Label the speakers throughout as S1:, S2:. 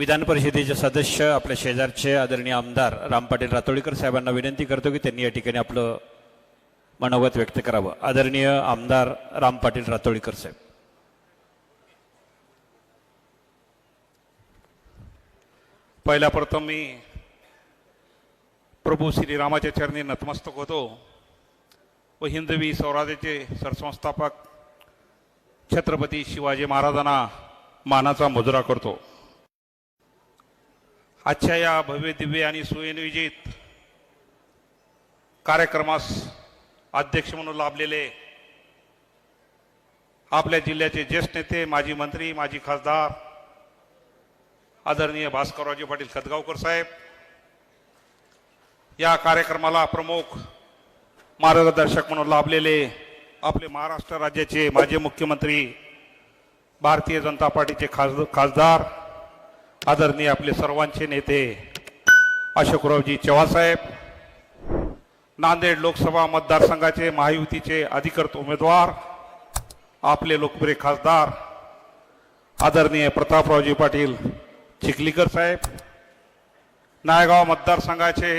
S1: विधान परिषदेचे सदस्य आपल्या शेजारचे आदरणीय आमदार राम पाटील रातोळीकर साहेबांना विनंती करतो की त्यांनी या ठिकाणी आपलं मनोगत व्यक्त करावं. आदरणीय आमदार राम पाटील रातोळीकर साहेब.
S2: पहिल्या प्रथम मी प्रभू श्रीरामाच्या चरणी नतमस्तक होतो व हिंदवी स्वराज्याचे सरसंस्थापक छत्रपती शिवाजी महाराजांना मानाचा मुजरा करतो. आजच्या या भव्य दिव्य आणि सुविनियोजित कार्यक्रमास अध्यक्ष म्हणून लाभलेले आपल्या जिल्ह्याचे ज्येष्ठ नेते माजी मंत्री माजी खासदार आदरणीय भास्कररावजी पाटील खतगावकर साहेब या कार्यक्रमाला प्रमुख मार्गदर्शक म्हणून लाभलेले आपले महाराष्ट्र राज्याचे माजी मुख्यमंत्री भारतीय जनता पार्टीचे खास खासदार आदरणीय आपले सर्वांचे नेते अशोकरावजी चव्हासाहेब नांदेड लोकसभा मतदारसंघाचे महायुतीचे अधिकृत उमेदवार आपले लोकप्रिय खासदार आदरणीय प्रतापरावजी पाटील चिखलीकर साहेब नायगाव मतदारसंघाचे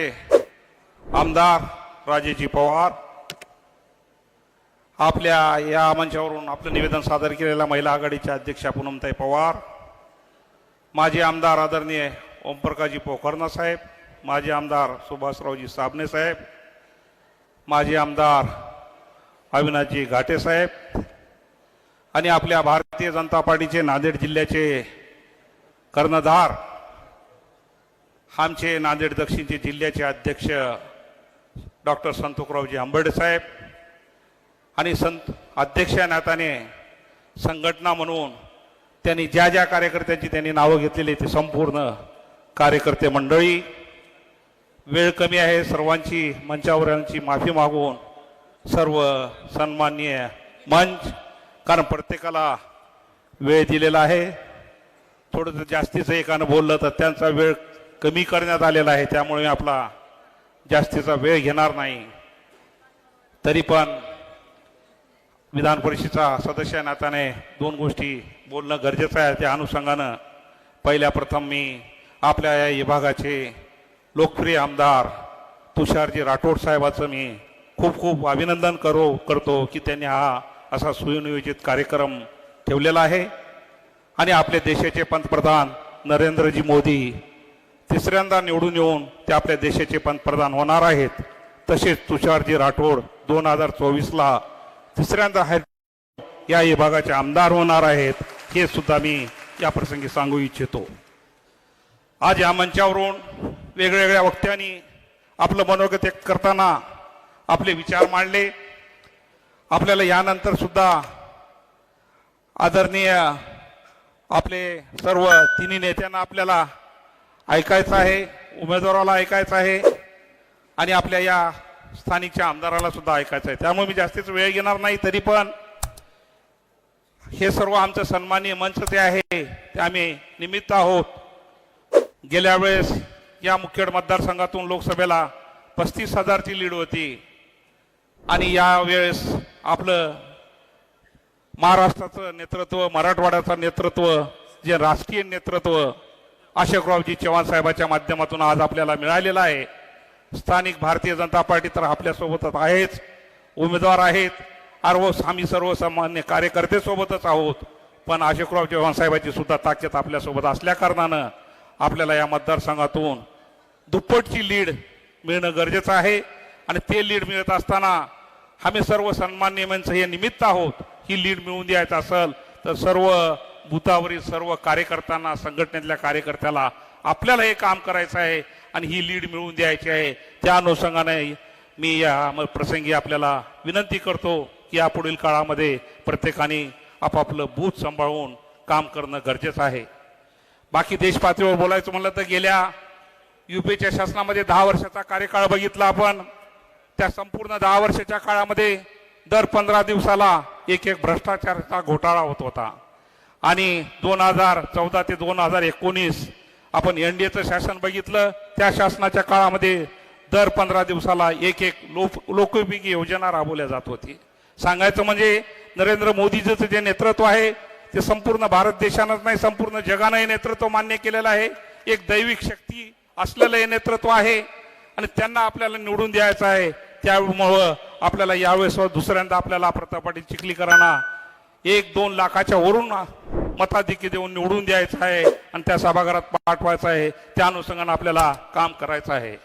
S2: आमदार राजेजी पवार आपल्या या मंचावरून आपलं निवेदन सादर केलेल्या महिला आघाडीच्या अध्यक्षा पूनमताई पवार माजी आमदार आदरणीय ओमप्रकाशजी पोखरणा साहेब माजी आमदार सुभाषरावजी साबणे साहेब माजी आमदार अविनाशजी घाटे साहेब आणि आपल्या भारतीय जनता पार्टीचे नांदेड जिल्ह्याचे कर्णधार आमचे नांदेड दक्षिणचे जिल्ह्याचे अध्यक्ष डॉक्टर संतोकरावजी आंबर्डे साहेब आणि संत अध्यक्ष नाताने नात्याने संघटना म्हणून त्यांनी ज्या ज्या कार्यकर्त्यांची त्यांनी नावं घेतलेली ते संपूर्ण कार्यकर्ते मंडळी वेळ कमी आहे सर्वांची मंचावरांची माफी मागून सर्व सन्माननीय मंच कारण प्रत्येकाला वेळ दिलेला आहे. थोडंसं जास्तीचं एकानं बोललं तर त्यांचा वेळ कमी करण्यात आलेला आहे त्यामुळे आपला जास्तीचा वेळ घेणार नाही. तरी पण विधान परिषदेचा सदस्य नात्याने दोन गोष्टी बोलणं गरजेचं आहे. त्या अनुषंगानं पहिल्या प्रथम मी आपल्या या विभागाचे लोकप्रिय आमदार तुषारजी राठोड साहेबाचं मी खूप खूप अभिनंदन करो करतो की त्यांनी हा असा सुनियोजित कार्यक्रम ठेवलेला आहे. आणि आपल्या देशाचे पंतप्रधान नरेंद्रजी मोदी तिसऱ्यांदा निवडून येऊन ते आपल्या देशाचे पंतप्रधान होणार आहेत. तसेच तुषारजी राठोड दोन हजार चोवीसला दुसऱ्यांदा हाय या विभागाचे आमदार होणार आहेत हे सुद्धा मी या प्रसंगी सांगू इच्छितो. आज या मंचावरून वेगवेगळ्या वक्त्यांनी आपलं मनोगत व्यक्त करताना आपले विचार मांडले. आपल्याला यानंतर सुद्धा आदरणीय आपले सर्व तिन्ही नेत्यांना आपल्याला ऐकायचं आहे उमेदवाराला ऐकायचं आहे आणि आपल्या या स्थानिकच्या आमदाराला सुद्धा ऐकायचं आहे. त्यामुळे मी जास्तीच वेळ घेणार नाही तरी पण हे सर्व आमचं सन्माननीय मंच जे आहे ते आम्ही निमित्त आहोत. गेल्या वेळेस या मुखेड मतदारसंघातून लोकसभेला पस्तीस हजारची लीड होती. आणि यावेळेस आपलं महाराष्ट्राचं नेतृत्व मराठवाड्याचं नेतृत्व जे राजकीय नेतृत्व अशोकरावजी चव्हाण साहेबाच्या माध्यमातून आज आपल्याला मिळालेलं आहे. स्थानिक भारतीय जनता पार्टी तर आपल्यासोबतच आहेच. उमेदवार आहेत. अर्व आम्ही सर्वसामान्य कार्यकर्तेसोबतच आहोत. पण अशोकराव चव्हाण साहेबाची सुद्धा ताकद आपल्यासोबत असल्याकारणानं आपल्याला या मतदारसंघातून दुप्पटची लीड मिळणं गरजेचं आहे. आणि ते लीड मिळत असताना आम्ही सर्व सन्मान्य माणसं हे निमित्त आहोत. ही लीड मिळवून द्यायचं असेल तर सर्व बुथावरील सर्व कार्यकर्त्यांना संघटनेतल्या कार्यकर्त्याला आपल्याला हे काम करायचं आहे. आणि ही लीड मिळवून द्यायची आहे. त्या अनुषंगाने मी या म- प्रसंगी आपल्याला विनंती करतो की या पुढील काळामध्ये प्रत्येकाने आपापलं बूथ सांभाळून काम करणं गरजेचं आहे. बाकी देशपातळीवर बोलायचं म्हणलं तर गेल्या युपीच्या शासनामध्ये दहा वर्षाचा कार्यकाळ बघितला आपण. त्या संपूर्ण दहा वर्षाच्या काळामध्ये दर पंधरा दिवसाला एक एक भ्रष्टाचाराचा घोटाळा होत होता. आणि दोन हजार चौदा ते दोन हजार एकोणीस आपण एन डी एचं शासन बघितलं. त्या शासनाच्या काळामध्ये दर पंधरा दिवसाला एक एक लोक लोकोपयोगी योजना राबवल्या जात होती. सांगायचं म्हणजे नरेंद्र मोदीचं जे नेतृत्व आहे ते संपूर्ण भारत देशानंच नाही संपूर्ण जगानं हे नेतृत्व मान्य केलेलं आहे. एक दैविक शक्ती असलेलं हे नेतृत्व आहे आणि त्यांना आपल्याला निवडून द्यायचं आहे. त्यामुळं आपल्याला यावेळेस दुसऱ्यांदा आपल्याला प्रताप पाटील चिखलीकरांना एक दोन लाखाच्या वरून मताधिकी देऊन निवडून द्यायचं आहे आणि त्या सभागृहात पाठवायचं आहे. त्या अनुषंगाने आपल्याला काम करायचं आहे.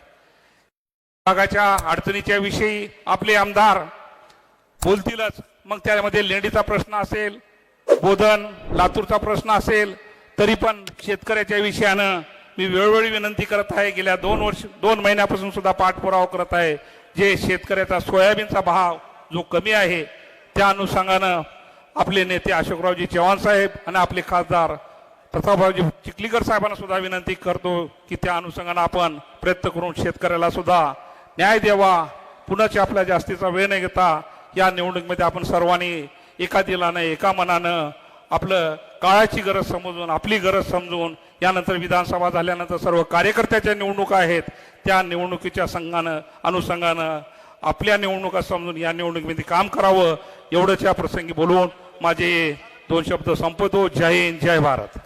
S2: भागाच्या अडचणीच्या विषयी आपले आमदार बोलतीलच. मग त्यामध्ये लेंडीचा प्रश्न असेल बोधन लातूरचा प्रश्न असेल तरी पण शेतकऱ्याच्या विषयानं मी वेळोवेळी विनंती करत आहे. गेल्या दोन वर्ष दोन महिन्यापासून सुद्धा पाठपुरावा करत आहे. जे शेतकऱ्याचा सोयाबीनचा भाव जो कमी आहे त्या अनुषंगानं आपले नेते अशोकरावजी चव्हाण साहेब आणि आपले खासदार प्रतापरावजी चिखलीकर साहेबांना सुद्धा विनंती करतो की त्या अनुषंगानं आपण प्रयत्न करून शेतकऱ्याला सुद्धा न्याय द्यावा. पुन्हाची आपल्या जास्तीचा वेळ न घेता या निवडणुकीमध्ये आपण सर्वांनी एका दिलानं एका मनानं आपलं काळाची गरज समजून आपली गरज समजून यानंतर विधानसभा झाल्यानंतर सर्व कार्यकर्त्याच्या निवडणुका आहेत. त्या निवडणुकीच्या संघानं अनुषंगानं आपल्या निवडणुका समजून या निवडणुकीमध्ये काम करावं एवढंच या प्रसंगी बोलून माझे दोन शब्द संपतो जय हिंद जय भारत.